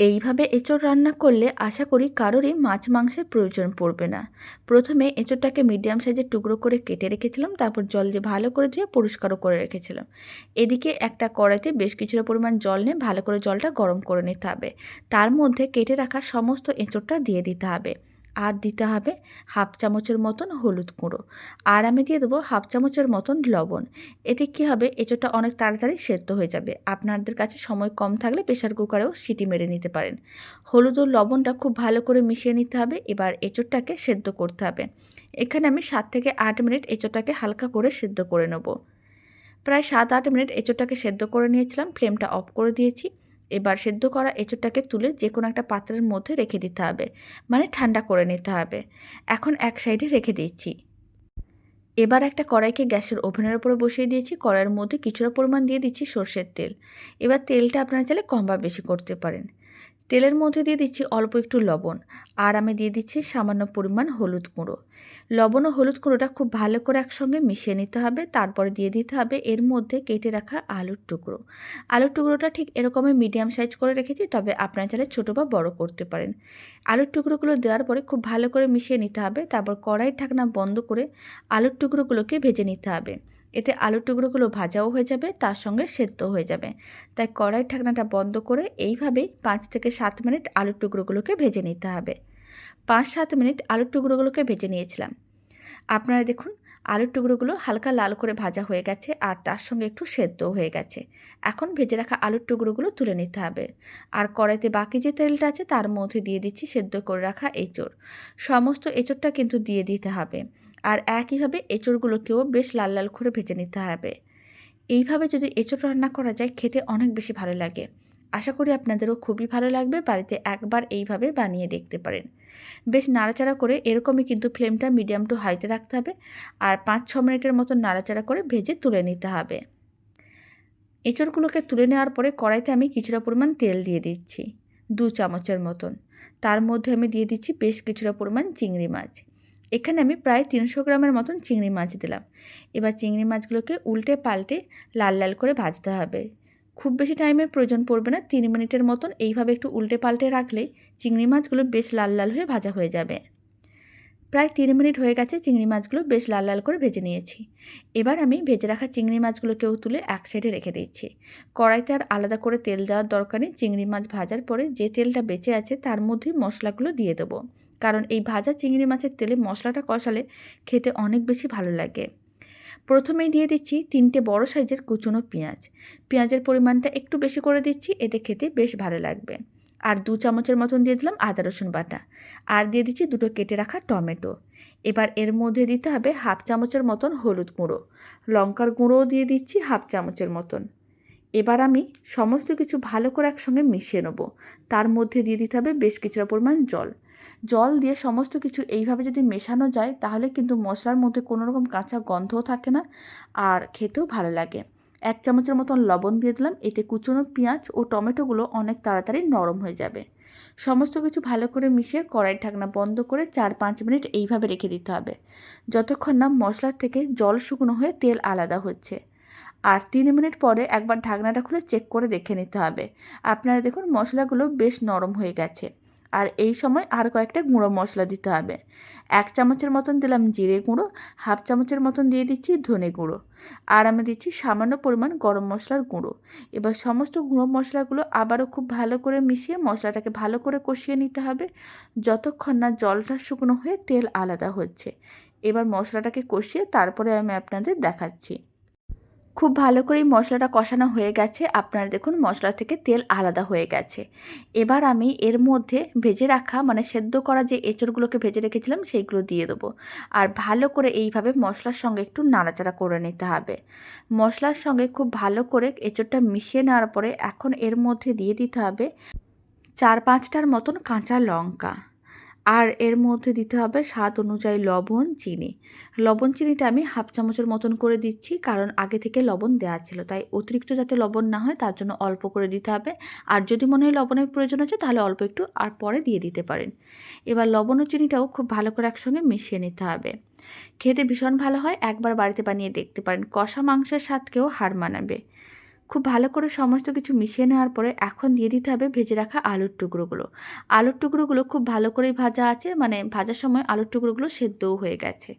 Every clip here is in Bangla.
এইভাবে এঁচোড় রান্না করলে আশা করি কারোরই মাছ মাংসের প্রয়োজন পড়বে না। প্রথমে এঁচোড়টাকে মিডিয়াম সাইজের টুকরো করে কেটে রেখেছিলাম, তারপর জল দিয়ে ভালো করে ধুয়ে পরিষ্কারও করে রেখেছিলাম। এদিকে একটা কড়াইতে বেশ কিছুটা পরিমাণ জল নিয়ে ভালো করে জলটা গরম করে নিতে হবে। তার মধ্যে কেটে রাখা সমস্ত এঁচোড়টা দিয়ে দিতে হবে। আর দিতে হবে হাফ চামচের মতন হলুদ গুঁড়ো। আর আমি দিয়ে দেবো হাফ চামচের মতন লবণ। এতে কী হবে? এঁচোড়টা অনেক তাড়াতাড়ি সেদ্ধ হয়ে যাবে। আপনাদের কাছে সময় কম থাকলে প্রেশার কুকারেও সিটি মেরে নিতে পারেন। হলুদ ও লবণটা খুব ভালো করে মিশিয়ে নিতে হবে। এবার এঁচোড়টাকে সেদ্ধ করতে হবে। এখানে আমি সাত থেকে আট মিনিট এঁচোড়টাকে হালকা করে সেদ্ধ করে নেব। প্রায় সাত আট মিনিট এঁচোড়টাকে সেদ্ধ করে নিয়েছিলাম। ফ্লেমটা অফ করে দিয়েছি। এবার সেদ্ধ করা এঁচোড়টাকে তুলে যে কোনো একটা পাত্রের মধ্যে রেখে দিতে হবে মানে ঠান্ডা করে নিতে হবে। এখন এক সাইডে রেখে দিচ্ছি। এবার একটা কড়াইকে গ্যাসের ওভেনের উপরে বসিয়ে দিয়েছি, কড়াইয়ের মধ্যে কিছুটা পরিমাণ দিয়ে দিচ্ছি সর্ষের তেল। এবার তেলটা আপনারা চাইলে কম বা বেশি করতে পারেন। তেলের মধ্যে দিয়ে দিচ্ছি অল্প একটু লবণ। আর আমি দিয়ে দিচ্ছি সামান্য পরিমাণ হলুদ গুঁড়ো। লবণ ও হলুদ গুঁড়োটা খুব ভালো করে একসঙ্গে মিশিয়ে নিতে হবে। তারপরে দিয়ে দিতে হবে এর মধ্যে কেটে রাখা আলুর টুকরো। আলুর টুকরোটা ঠিক এরকমই মিডিয়াম সাইজ করে রেখেছি, তবে আপনারা চাইলে ছোটো বা বড় করতে পারেন। আলুর টুকরোগুলো দেওয়ার পরে খুব ভালো করে মিশিয়ে নিতে হবে। তারপর কড়াই ঢাকনা বন্ধ করে আলুর টুকরোগুলোকে ভেজে নিতে হবে। এতে আলুর টুকরোগুলো ভাজাও হয়ে যাবে, তার সঙ্গে সেদ্ধ হয়ে যাবে। তাই কড়াই ঠাকনাটা বন্ধ করে এইভাবেই পাঁচ থেকে সাত মিনিট আলুর টুকরোগুলোকে ভেজে নিতে হবে। পাঁচ সাত মিনিট আলুর টুকরোগুলোকে ভেজে নিয়েছিলাম। আপনারা দেখুন আলুর টুকরোগুলো হালকা লাল করে ভাজা হয়ে গেছে আর তার সঙ্গে একটু সেদ্ধ হয়ে গেছে। এখন ভেজে রাখা আলুর টুকরোগুলো তুলে নিতে হবে। আর কড়াইতে বাকি যে তেলটা আছে তার মধ্যে দিয়ে দিচ্ছি সেদ্ধ করে রাখা এঁচড়। সমস্ত এঁচড়টা কিন্তু দিয়ে দিতে হবে। আর একইভাবে এঁচড়গুলোকেও বেশ লাল লাল করে ভেজে নিতে হবে। এইভাবে যদি এঁচড় রান্না করা যায় খেতে অনেক বেশি ভালো লাগে। আশা করি আপনাদেরও খুবই ভালো লাগবে বাড়িতে একবার এইভাবে বানিয়ে দেখতে পারেন। বেশ নাড়াচাড়া করে এরকমই কিন্তু ফ্লেমটা মিডিয়াম টু হাইতে রাখতে হবে আর পাঁচ ছ মিনিটের মতো নাড়াচাড়া করে ভেজে তুলে নিতে হবে। এঁচড়গুলোকে তুলে নেওয়ার পরে কড়াইতে আমি কিছুটা পরিমাণ তেল দিয়ে দিচ্ছি, দু চামচের মতন। তার মধ্যে আমি দিয়ে দিচ্ছি বেশ কিছুটা পরিমাণ চিংড়ি মাছ। এখানে আমি প্রায় তিনশো গ্রামের মতন চিংড়ি মাছ দিলাম। এবার চিংড়ি মাছগুলোকে উল্টে পাল্টে লাল লাল করে ভাজতে হবে। খুব বেশি টাইমের প্রয়োজন পড়বে না। তিন মিনিটের মতন এইভাবে একটু উল্টে পাল্টে রাখলেই চিংড়ি মাছগুলো বেশ লাল লাল হয়ে ভাজা হয়ে যাবে। প্রায় তিন মিনিট হয়ে গেছে চিংড়ি মাছগুলো বেশ লাল লাল করে ভেজে নিয়েছি। এবার আমি ভেজে রাখা চিংড়ি মাছগুলোকেও তুলে এক সাইডে রেখে দিচ্ছি কড়াইতে আর আলাদা করে তেল দেওয়ার দরকার নেই। চিংড়ি মাছ ভাজার পরে যে তেলটা বেঁচে আছে তার মধ্যেই মশলাগুলো দিয়ে দেবো। কারণ এই ভাজা চিংড়ি মাছের তেলে মশলাটা কষালে খেতে অনেক বেশি ভালো লাগে। প্রথমেই দিয়ে দিচ্ছি তিনটে বড় সাইজের কুচুনো পেঁয়াজ। পেঁয়াজের পরিমাণটা একটু বেশি করে দিচ্ছি, এতে খেতে বেশ ভালো লাগবে। আর দু চামচের মতন দিয়ে দিলাম আদা, রসুন বাটা। আর দিয়ে দিচ্ছি দুটো কেটে রাখা টমেটো। এবার এর মধ্যে দিতে হবে হাফ চামচের মতন হলুদ গুঁড়ো। লঙ্কার গুঁড়োও দিয়ে দিচ্ছি হাফ চামচের মতন। এবার আমি সমস্ত কিছু ভালো করে একসঙ্গে মিশিয়ে নেব। তার মধ্যে দিয়ে দিতে হবে বেশ কিছুটা পরিমাণ জল। জল দিয়ে সমস্ত কিছু এইভাবে যদি মেশানো যায়, তাহলে কিন্তু মশলার মধ্যে কোনো রকম কাঁচা গন্ধও থাকে না আর খেতেও ভালো লাগে। এক চামচের মতন লবণ দিয়ে দিলাম, এতে কুচনো পেঁয়াজ ও টমেটোগুলো অনেক তাড়াতাড়ি নরম হয়ে যাবে। সমস্ত কিছু ভালো করে মিশিয়ে কড়াই ঢাকনা বন্ধ করে চার পাঁচ মিনিট এইভাবে রেখে দিতে হবে। যতক্ষণ না মশলার থেকে জল শুকনো হয়ে তেল আলাদা হচ্ছে। আর তিন মিনিট পরে একবার ঢাকনাটা খুলে চেক করে দেখে নিতে হবে। আপনারা দেখুন মশলাগুলো বেশ নরম হয়ে গেছে। আর এই সময় আর কয়েকটা গুঁড়ো মশলা দিতে হবে। এক চামচের মতন দিলাম জিরে গুঁড়ো, হাফ চামচের মতন দিয়ে দিচ্ছি ধনে গুঁড়ো। আর আমি দিচ্ছি সামান্য পরিমাণ গরম মশলার গুঁড়ো। এবার সমস্ত গুঁড়ো মশলাগুলো আবারও খুব ভালো করে মিশিয়ে মশলাটাকে ভালো করে কষিয়ে নিতে হবে। যতক্ষণ না জলটা শুকনো হয়ে তেল আলাদা হচ্ছে। এবার মশলাটাকে কষিয়ে তারপরে আমি আপনাদের দেখাচ্ছি। খুব ভালো করেই মশলাটা কষানো হয়ে গেছে। আপনারা দেখুন, মশলা থেকে তেল আলাদা হয়ে গেছে। এবার আমি এর মধ্যে ভেজে রাখা মানে সেদ্ধ করা যে এঁচড়গুলোকে ভেজে রেখেছিলাম, সেইগুলো দিয়ে দেবো। আর ভালো করে এইভাবে মশলার সঙ্গে একটু নাড়াচাড়া করে নিতে হবে। মশলার সঙ্গে খুব ভালো করে এঁচড়টা মিশিয়ে নেওয়ার পরে এখন এর মধ্যে দিয়ে দিতে হবে চার পাঁচটার মতন কাঁচা লঙ্কা। আর এর মধ্যে দিতে হবে স্বাদ অনুযায়ী লবণ, চিনি। লবণ, চিনিটা আমি হাফ চামচের মতন করে দিচ্ছি, কারণ আগে থেকে লবণ দেওয়া ছিল। তাই অতিরিক্ত যাতে লবণ না হয়, তার জন্য অল্প করে দিতে হবে। আর যদি মনে হয় লবণের প্রয়োজন আছে, তাহলে অল্প একটু আর পরে দিয়ে দিতে পারেন। এবার লবণ ও চিনিটাও খুব ভালো করে একসঙ্গে মিশিয়ে নিতে হবে। খেতে ভীষণ ভালো হয়, একবার বাড়িতে বানিয়ে দেখতে পারেন। কষা মাংসের স্বাদকেও হার মানাবে। খুব ভালো করে সমস্ত কিছু মিশিয়ে নেওয়ার পরে এখন দিয়ে দিতে হবে ভেজে রাখা আলুর টুকরোগুলো। আলুর টুকরোগুলো খুব ভালো করেই ভাজা আছে মানে ভাজার সময় আলুর টুকরোগুলো সেদ্ধও হয়ে গেছে।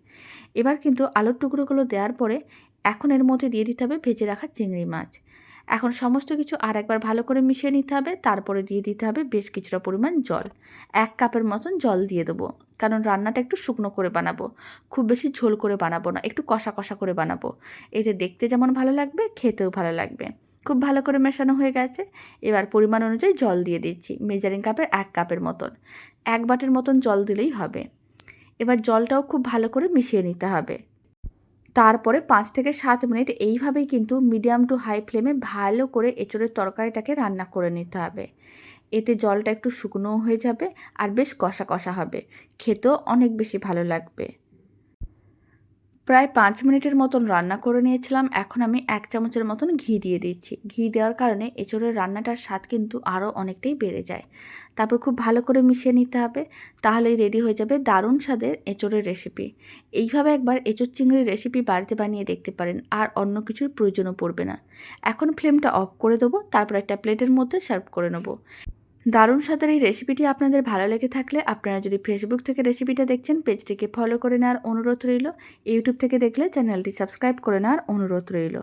এবার কিন্তু আলুর টুকরোগুলো দেওয়ার পরে এখন এর মধ্যে দিয়ে দিতে হবে ভেজে রাখা চিংড়ি মাছ। এখন সমস্ত কিছু আর একবার ভালো করে মিশিয়ে নিতে হবে, তারপরে দিয়ে দিতে হবে বেশ কিছুটা পরিমাণ জল। এক কাপের মতন জল দিয়ে দেবো, কারণ রান্নাটা একটু শুকনো করে বানাবো, খুব বেশি ঝোল করে বানাবো না, একটু কষা কষা করে বানাবো। এতে দেখতে যেমন ভালো লাগবে, খেতেও ভালো লাগবে। খুব ভালো করে মেশানো হয়ে গেছে, এবার পরিমাণ অনুযায়ী জল দিয়ে দিচ্ছি মেজারিং কাপের এক কাপের মতন। এক বাটের মতন জল দিলেই হবে। এবার জলটাও খুব ভালো করে মিশিয়ে নিতে হবে। তারপরে পাঁচ থেকে সাত মিনিট এইভাবেই কিন্তু মিডিয়াম টু হাই ফ্লেমে ভালো করে এঁচড়ের তরকারিটাকে রান্না করে নিতে হবে। এতে জলটা একটু শুকনোও হয়ে যাবে আর বেশ কষা কষা হবে। খেতেও অনেক বেশি ভালো লাগবে। প্রায় পাঁচ মিনিটের মতন রান্না করে নিয়েছিলাম। এখন আমি এক চামচের মতন ঘি দিয়ে দিচ্ছি। ঘি দেওয়ার কারণে এঁচড়ের রান্নাটার স্বাদ কিন্তু আরও অনেকটাই বেড়ে যায়। তারপর খুব ভালো করে মিশিয়ে নিতে হবে। তাহলেই রেডি হয়ে যাবে দারুণ স্বাদের এঁচড়ের রেসিপি এইভাবে একবার এঁচড় চিংড়ির রেসিপি বাড়িতে বানিয়ে দেখতে পারেন। আর অন্য কিছুর প্রয়োজনও পড়বে না। এখন ফ্লেমটা অফ করে দেবো। তারপর একটা প্লেটের মধ্যে সার্ভ করে নেব। দারুণ স্বাদের এই রেসিপিটি আপনাদের ভালো লেগে থাকলে আপনারা যদি ফেসবুক থেকে রেসিপিটা দেখছেন পেজটিকে ফলো করে নেওয়ার অনুরোধ রইল। ইউটিউব থেকে দেখলে চ্যানেলটি সাবস্ক্রাইব করে নেওয়ার অনুরোধ রইল।